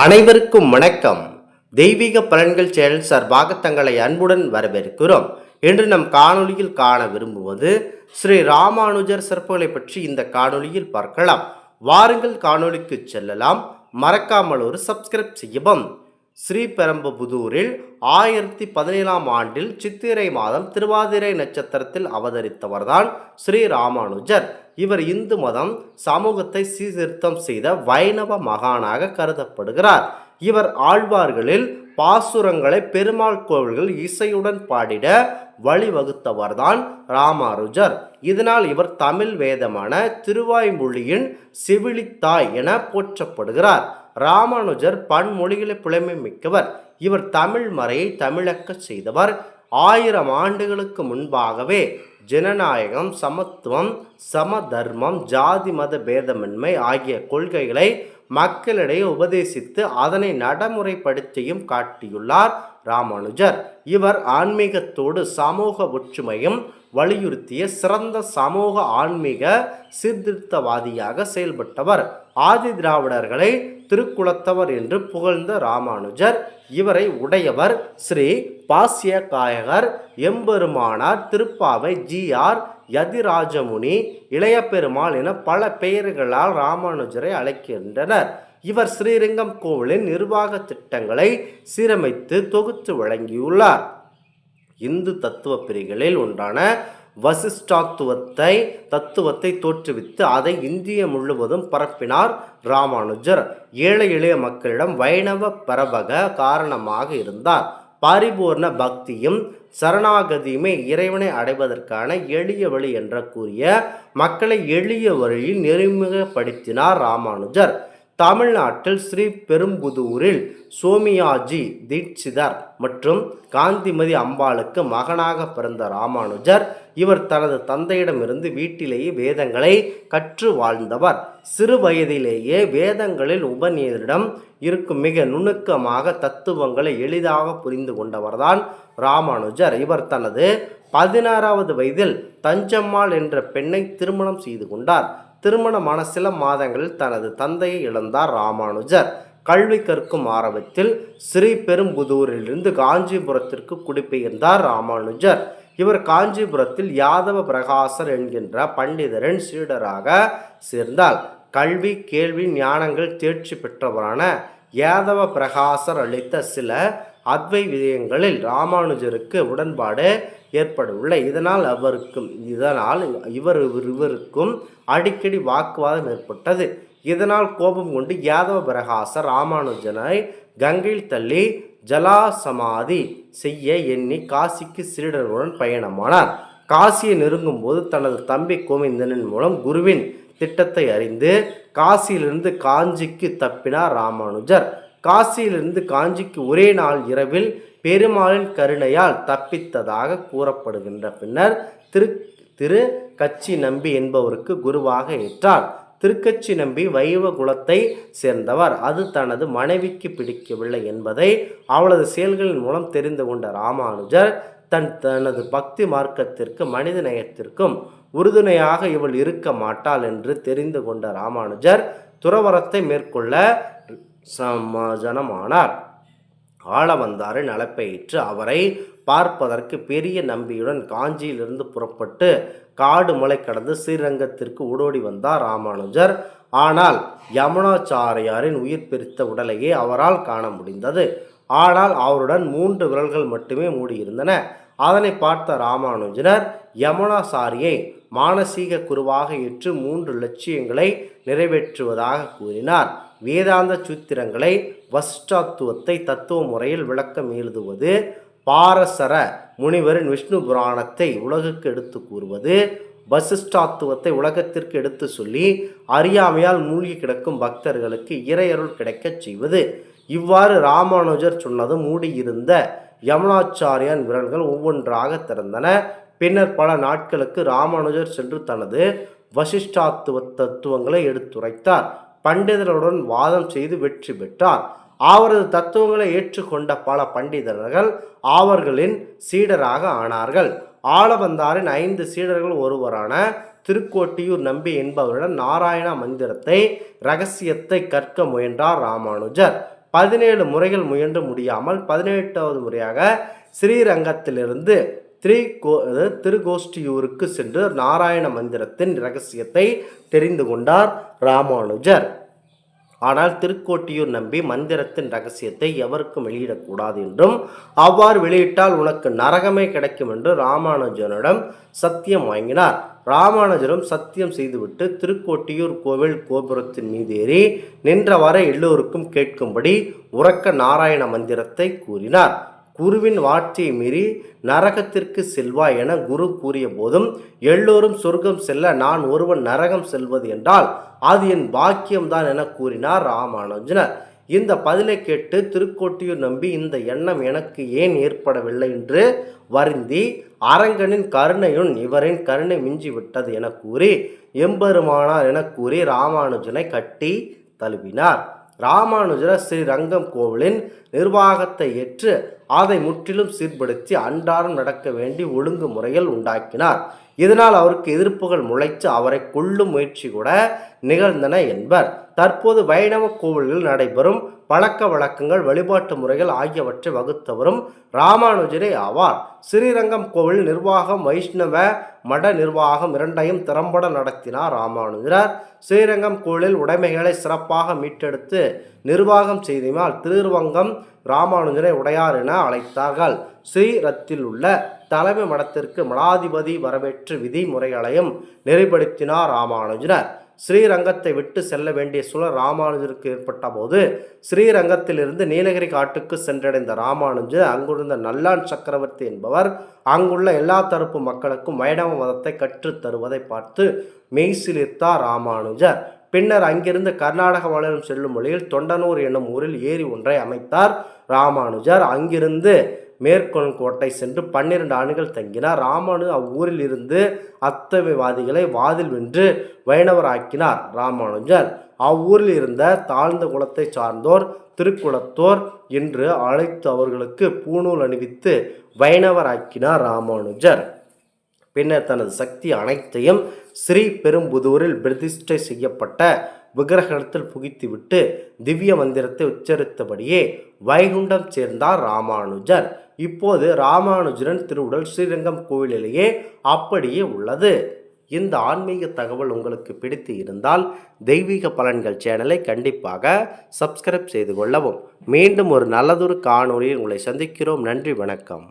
அனைவருக்கும் வணக்கம். தெய்வீக பலன்கள் சேனல் சார்பாக தங்களை அன்புடன் வரவேற்கிறோம். இன்று நம் காணொலியில் காண விரும்புவது ஸ்ரீ ராமானுஜர் சிறப்புகளை பற்றி இந்த காணொலியில் பார்க்கலாம். வாருங்கள் காணொலிக்கு செல்லலாம். மறக்காமல் ஒரு சப்ஸ்கிரைப் செய்யவும். ஸ்ரீபெரம்புதூரில் ஆயிரத்தி பதினேழாம் ஆண்டில் சித்திரை மாதம் திருவாதிரை நட்சத்திரத்தில் அவதரித்தவர்தான் ஸ்ரீ ராமானுஜர். இவர் இந்து மதம் சமூகத்தை சீர்திருத்தம் செய்த வைணவ மகானாக கருதப்படுகிறார். இவர் ஆழ்வார்களில் பாசுரங்களை பெருமாள் கோவில்கள் இசையுடன் பாடிட வழிவகுத்தவர்தான் ராமானுஜர். இதனால் இவர் தமிழ் வேதமான திருவாய்மொழியின் செவிலித்தாய் என போற்றப்படுகிறார். ராமானுஜர் பன்மொழிகளை புலமை மிக்கவர். இவர் தமிழ் மறையை தமிழக்க செய்தவர் ஆயிரம் ஆண்டுகளுக்கு முன்பாகவே ஜனநாயகம் சமத்துவம் சமதர்மம் ஜாதி மத பேதமின்மை ஆகிய கொள்கைகளை மக்களிடையே உபதேசித்து அதனை நடைமுறைப்படுத்தியும் காட்டியுள்ளார் ராமானுஜர். இவர் ஆன்மீகத்தோடு சமூக ஒற்றுமையும் வலியுறுத்திய சிறந்த சமூக ஆன்மீக சீர்திருத்தவாதியாக செயல்பட்டவர். ஆதி திராவிடர்களை திருக்குலத்தவர் என்று புகழ்ந்த ராமானுஜர். இவரை உடையவர் ஸ்ரீ பாஸ்ய காயகர் எம்பெருமானார் திருப்பாவை ஜி ஆர் யதிராஜமுனி இளைய பெருமாள் என பல பெயர்களால் ராமானுஜரை அழைக்கின்றனர். இவர் ஸ்ரீரங்கம் கோவிலின் நிர்வாக திட்டங்களை சீரமைத்து தொகுத்து வழங்கியுள்ளார். இந்து தத்துவ பிரிகளில் ஒன்றான வசிஷ்டாத்துவத்தை தத்துவத்தை தோற்றுவித்து அதை இந்திய முழுவதும் பரப்பினார் ராமானுஜர். ஏழை எளிய மக்களிடம் வைணவ பரபக காரணமாக இருந்தார். பரிபூர்ண பக்தியும் சரணாகதியுமே இறைவனை அடைவதற்கான எளிய வழி என்ற கூறிய மக்களை எளிய வழியில் நெறிமுகப்படுத்தினார் ராமானுஜர். தமிழ்நாட்டில் ஸ்ரீ பெரும்புதூரில் சோமியாஜி தீட்சிதர் மற்றும் காந்திமதி அம்பாளுக்கு மகனாக பிறந்த ராமானுஜர். இவர் தனது தந்தையிடமிருந்து வீட்டிலேயே வேதங்களை கற்று வாழ்ந்தவர். சிறு வயதிலேயே வேதங்களில் உபநீதரிடம் இருக்கும் மிக நுணுக்கமாக தத்துவங்களை எளிதாக புரிந்து கொண்டவர்தான் ராமானுஜர். இவர் தனது பதினாறாவது வயதில் தஞ்சம்மாள் என்ற பெண்ணை திருமணம் செய்து கொண்டார். திருமணமான சில மாதங்களில் தனது தந்தையை இழந்தார் ராமானுஜர். கல்வி கற்கும் ஆரம்பத்தில் ஸ்ரீ பெரும்புதூரிலிருந்து காஞ்சிபுரத்திற்கு குடிபெயர்ந்தார் ராமானுஜர். இவர் காஞ்சிபுரத்தில் யாதவ பிரகாசர் என்கின்ற பண்டிதரின் சீடராக சேர்ந்தார். கல்வி கேள்வி ஞானங்கள் தேர்ச்சி பெற்றவரான யாதவ பிரகாசர் அளித்த சில அத்வை விஜயங்களில் ராமானுஜருக்கு உடன்பாடு ஏற்படவில்லை. இதனால் அவருக்கும் இதனால் இவர் இவருக்கும் அடிக்கடி வாக்குவாதம் ஏற்பட்டது. இதனால் கோபம் கொண்டு யாதவ பிரகாசர் ராமானுஜனை கங்கையில் தள்ளி ஜலாசமாதி செய்ய எண்ணி காசிக்கு சீடர்களுடன் பயணமானார். காசியை நெருங்கும் போது தனது தம்பி கோவிந்தனின் மூலம் குருவின் திட்டத்தை அறிந்து காசியிலிருந்து காஞ்சிக்கு தப்பினார் ராமானுஜர். காசியிலிருந்து காஞ்சிக்கு ஒரே நாள் இரவில் பெருமாளின் கருணையால் தப்பித்ததாக கூறப்படுகின்ற பின்னர் திரு திரு கச்சி நம்பி என்பவருக்கு குருவாக ஏற்றார். திருக்கச்சி நம்பி வைவ குலத்தை சேர்ந்தவர். அது தனது மனைவிக்கு பிடிக்கவில்லை என்பதை அவளது செயல்களின் மூலம் தெரிந்து கொண்ட ராமானுஜர் தன் தனது பக்தி மார்க்கத்திற்கு மனித நேயத்திற்கும் உறுதுணையாக இவள் இருக்க மாட்டாள் என்று தெரிந்து கொண்ட ராமானுஜர் துறவரத்தை மேற்கொள்ள சமாஜனமானார் ஆளவந்தாரின் அழைப்பையிற்று அவரை பார்ப்பதற்கு பெரிய நம்பியுடன் காஞ்சியிலிருந்து புறப்பட்டு காடு மலை கடந்து ஸ்ரீரங்கத்திற்கு ஓடோடி வந்தார் ராமானுஜர். ஆனால் யமுனாச்சாரியாரின் உயிர் பிரித்த உடலையே அவரால் காண முடிந்தது. ஆனால் அவருடன் மூன்று விரல்கள் மட்டுமே மூடியிருந்தன. அதனை பார்த்த ராமானுஜனர் யமுனாசாரியை மானசீக குருவாக ஏற்று மூன்று லட்சியங்களை நிறைவேற்றுவதாக கூறினார். வேதாந்த சூத்திரங்களை வசிஷ்டாத்துவத்தை தத்துவ முறையில் விளக்கம் எழுதுவது பாரசர முனிவரின் விஷ்ணு புராணத்தை உலகுக்கு எடுத்து கூறுவது வசிஷ்டாத்துவத்தை உலகத்திற்கு எடுத்து சொல்லி அறியாமையால் மூழ்கி கிடக்கும் பக்தர்களுக்கு இறையருள் கிடைக்கச் செய்வது. இவ்வாறு ராமானுஜர் சொன்னது மூடியிருந்த யமுனாச்சாரியான் விரல்கள் ஒவ்வொன்றாக திறந்தன. பின்னர் பல நாட்களுக்கு ராமானுஜர் சென்று தனது வசிஷ்டாத்துவ தத்துவங்களை எடுத்துரைத்தார். பண்டிதர்களுடன் வாதம் செய்து வெற்றி பெற்றார். அவரது தத்துவங்களை ஏற்றுக்கொண்ட பல பண்டிதர்கள் அவர்களின் சீடராக ஆனார்கள். ஆளவந்தாரின் ஐந்து சீடர்கள் ஒருவரான திருக்கோட்டியூர் நம்பி என்பவரிடம் நாராயண மந்திரத்தை ரகசியத்தை கற்க முயன்றார் ராமானுஜர். பதினேழு முறைகள் முயன்று முடியாமல் பதினெட்டாவது முறையாக ஸ்ரீரங்கத்திலிருந்து த்ரீ கோ அதாவது திருகோஷ்டியூருக்கு சென்று நாராயண மந்திரத்தின் ரகசியத்தை தெரிந்து கொண்டார் ராமானுஜர். ஆனால் திருக்கோட்டியூர் நம்பி மந்திரத்தின் ரகசியத்தை எவருக்கும் வெளியிடக்கூடாது என்றும் அவ்வாறு வெளியிட்டால் உனக்கு நரகமே கிடைக்கும் என்று ராமானுஜனிடம் சத்தியம் வாங்கினார். ராமானுஜரும் சத்தியம் செய்துவிட்டு திருக்கோட்டியூர் கோவில் கோபுரத்தின் மீது ஏறி நின்றவாறு எல்லோருக்கும் கேட்கும்படி உறக்க நாராயண மந்திரத்தை கூறினார். குருவின் வார்த்தையை மீறி நரகத்திற்கு செல்வாய் என குரு கூறிய போதும் எல்லோரும் சொர்க்கம் செல்ல நான் ஒருவன் நரகம் செல்வது என்றால் அது என் பாக்கியம்தான் என கூறினார் ராமானுஜனர். இந்த பதிலை கேட்டு திருக்கோட்டியூர் நம்பி இந்த எண்ணம் எனக்கு ஏன் ஏற்படவில்லை என்று வருந்தி அரங்கனின் கருணையுன் இவரின் கருணை மிஞ்சி விட்டது என கூறி எம்பெருமானார் என கூறி ராமானுஜனை கட்டி தழுவினார். ராமானுஜர் ஸ்ரீரங்கம் கோவிலின் நிர்வாகத்தை ஏற்று அதை முற்றிலும் சீர்படுத்தி அன்றாடம் நடக்க வேண்டி ஒழுங்கு முறையில் உண்டாக்கினார். இதனால் அவருக்கு எதிர்ப்புகள் முளைத்து அவரை கொள்ளும் முயற்சி கூட நிகழ்ந்தன என்பர். தற்போது வைணவ கோவில்களில் நடைபெறும் பழக்க வழக்கங்கள் வழிபாட்டு முறைகள் ஆகியவற்றை வகுத்தவரும் ராமானுஜரே ஆவார். ஸ்ரீரங்கம் கோவில் நிர்வாகம் வைஷ்ணவ மட நிர்வாகம் இரண்டையும் திறம்பட நடத்தினார் ராமானுஜர். ஸ்ரீரங்கம் கோவிலில் உடைமைகளை சிறப்பாக மீட்டெடுத்து நிர்வாகம் செய்தினால் திருவங்கம் ராமானுஜரை உடையார் என அழைத்தார்கள். ஸ்ரீரத்தில் உள்ள தலைமை மடத்திற்கு மடாதிபதி வரவேற்று விதிமுறைகளையும் நெறிப்படுத்தினார் ராமானுஜனர். ஸ்ரீரங்கத்தை விட்டு செல்ல வேண்டிய சூழல் ராமானுஜருக்கு ஏற்பட்ட போது ஸ்ரீரங்கத்திலிருந்து நீலகிரி காட்டுக்கு சென்றடைந்த ராமானுஜர் அங்குள்ள நல்லான் சக்கரவர்த்தி என்பவர் அங்குள்ள எல்லா தரப்பு மக்களுக்கும் வைணவ மதத்தை கற்றுத் தருவதை பார்த்து மெய்சிலிர்த்தார் ராமானுஜர். பின்னர் அங்கிருந்து கர்நாடக மாநிலம் செல்லும் வழியில் தொண்டனூர் என்னும் ஊரில் ஏரி ஒன்றை அமைத்தார் ராமானுஜர். அங்கிருந்து மேற்கொள்கோட்டை சென்று பன்னிரண்டு ஆண்டுகள் தங்கினார். ராமானு அவ்வூரில் இருந்து அத்தவைவாதிகளை வாதில் வென்று வைணவராக்கினார். ராமானுஜர் அவ்வூரில் இருந்த தாழ்ந்த குலத்தை சார்ந்தோர் திருக்குளத்தோர் என்று அழைத்து அவர்களுக்கு பூணூல் அணிவித்து வைணவராக்கினார் ராமானுஜர். பின்னர் தனது சக்தி அனைத்தையும் ஸ்ரீ பெரும்புதூரில் பிரதிஷ்டை செய்யப்பட்ட விக்கிரகத்தில் புகித்துவிட்டு திவ்ய மந்திரத்தை உச்சரித்தபடியே வைகுண்டம் சேர்ந்தார் ராமானுஜர். இப்போது ராமானுஜரன் திருவுடல் ஸ்ரீரங்கம் கோவிலிலேயே அப்படியே உள்ளது. இந்த ஆன்மீக தகவல் உங்களுக்கு பிடித்து இருந்தால் தெய்வீக பலன்கள் சேனலை கண்டிப்பாக சப்ஸ்கிரைப் செய்து கொள்ளவும். மீண்டும் ஒரு நல்லதொரு காணொலியில் உங்களை சந்திக்கிறோம். நன்றி வணக்கம்.